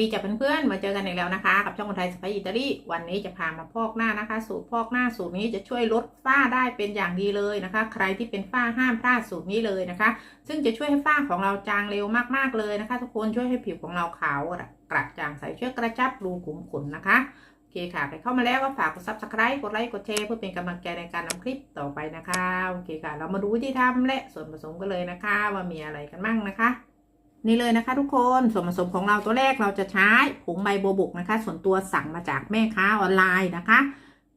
ดีจ้ะเพื่อนๆ มาเจอกันอีกแล้วนะคะ กับช่องคนไทยสไปอิตาลีวันนี้จะพามาพอกหน้านะคะ สูตรพอกหน้าสูตรนี้จะช่วยลดฝ้าได้เป็นอย่างดีเลยนะคะ ใครที่เป็นฝ้าห้ามพลาดสูตรนี้เลยนะคะ ซึ่งจะช่วยให้ฝ้าของเราจางเร็วมากๆเลยนะคะ ทุกคนช่วยให้ผิวของเราขาวกระจ่างใสช่วยกระชับรูขุมขนนะคะโอเคค่ะใครเข้ามาแล้วก็ฝากกด subscribe กดไลค์กดแชร์เพื่อเป็นกำลังใจในการนำคลิปต่อไปนะคะโอเคค่ะ เรามาดูวิธีทำและส่วนผสมกันเลยนะคะ ว่ามีอะไรกันบ้างนะคะ นี่เลยนะคะทุกคนส่วนผสมของเราตัวแรกเราจะใช้ผงใบโบวบกนะคะ ส่วนตัวสั่งมาจากแม่ค้าออนไลน์นะคะ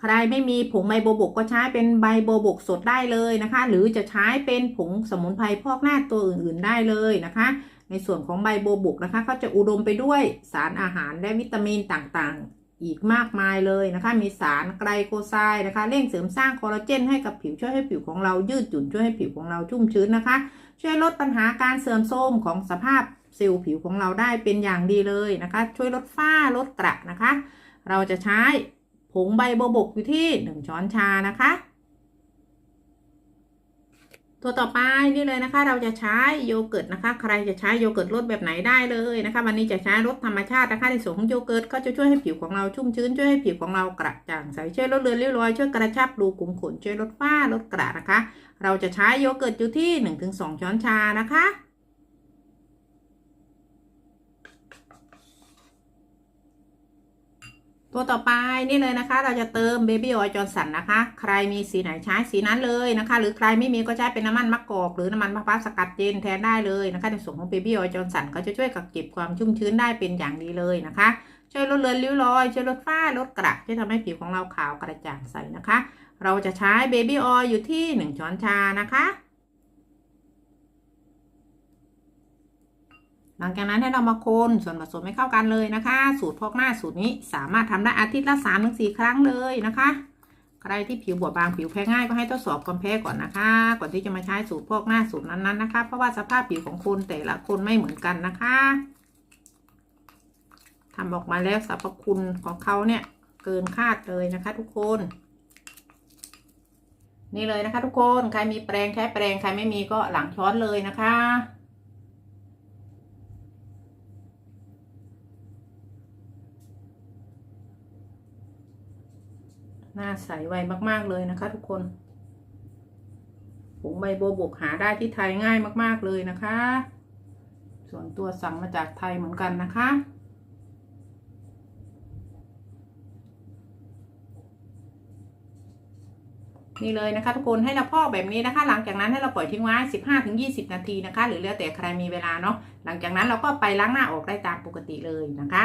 ใครไม่มีผงใบโบวบกก็ใช้เป็นใบโบวบกสดได้เลยนะคะ หรือจะใช้เป็นผงสมุนไพรพอกหน้าตัวอื่นๆได้เลยนะคะ ในส่วนของใบโบวบกนะคะเขาจะอุดมไปด้วยสารอาหารและวิตามินต่างๆ อีกมากมายเลยนะคะ มีสารไกลโคไซด์นะคะ เร่งเสริมสร้างคอลลาเจนให้กับผิวช่วยให้ผิวของเรายืดหยุ่นช่วยให้ผิวของเราชุ่มชื้นนะคะ ช่วยลดปัญหาการเสื่อมโทรมของสภาพเซลล์ผิวของเราได้เป็นอย่างดีเลยนะคะ ช่วยลดฝ้าลดกระนะคะ เราจะใช้ผงใบโบบกอยู่ที่ 1 ช้อนชานะคะ ตัวต่อไปนี่เลยนะคะ เราจะใช้โยเกิร์ตนะคะ ใครจะใช้โยเกิร์ตรสแบบไหนได้เลยนะคะ วันนี้จะใช้รสธรรมชาตินะคะในส่วนของโยเกิร์ตก็จะช่วยให้ผิวของเราชุ่มชื้นช่วยให้ผิวของเรากระจ่างใสช่วยลดเลือนริ้วรอยช่วยกระชับรูขุมขนช่วยลดฝ้าลดกระนะคะ เราจะใช้โยเกิร์ตอยู่ที่ 1-2 ช้อนชานะคะ ตัวต่อไปนี่เลยนะคะ เราจะเติมเบบี้ออยล์จอร์สันนะคะ ใครมีสีไหนใช้สีนั้นเลยนะคะ หรือใครไม่มีก็ใช้เป็นน้ำมันมะกอก หรือน้ำมันมะพร้าวสกัดเย็นแทนได้เลยนะคะ ในส่วนของเบบี้ออยล์จอร์สันก็จะช่วยกักเก็บความชุ่มชื้นได้เป็นอย่างดีเลยนะคะ ช่วยลดเลือนริ้วรอย ช่วยลดฝ้าลดกระช่วยทำให้ผิวของเราขาวกระจ่างใสนะคะ เราจะใช้เบบี้ออยล์อยู่ที่ 1 ช้อนชานะคะ หลังจากนั้นให้เรามาคนส่วนผสมให้เข้ากันเลยนะคะ สูตรพอกหน้าสูตรนี้สามารถทำได้อาทิตย์ละ3-4ถึงสครั้งเลยนะคะ ใครที่ผิวบอบบางผิวแพ้ง่ายก็ให้ทดสอบความแพ้ก่อนนะคะ ก่อนที่จะมาใช้สูตรพอกหน้าสูตรนั้นๆนะคะ เพราะว่าสภาพผิวของคนแต่ละคนไม่เหมือนกันนะคะทำออกมาแล้วสรรพคุณของเขาเนี่ยเกินคาดเลยนะคะทุกคน นี่เลยนะคะทุกคนใครมีแปรงใช้แปรงใครไม่มีก็หลังช้อนเลยนะคะ หน้าใสไวมากๆเลยนะคะ ทุกคนผงใบโบบกหาได้ที่ไทยง่ายมากๆเลยนะคะ ส่วนตัวสั่งมาจากไทยเหมือนกันนะคะ นี่เลยนะคะ ทุกคนให้เราพอกแบบนี้นะคะ หลังจากนั้นให้เราปล่อยทิ้งไว้ 15-20 นาทีนะคะ หรือแล้วแต่ใครมีเวลาเนาะหลังจากนั้นเราก็ไปล้างหน้าออกได้ตามปกติเลยนะคะ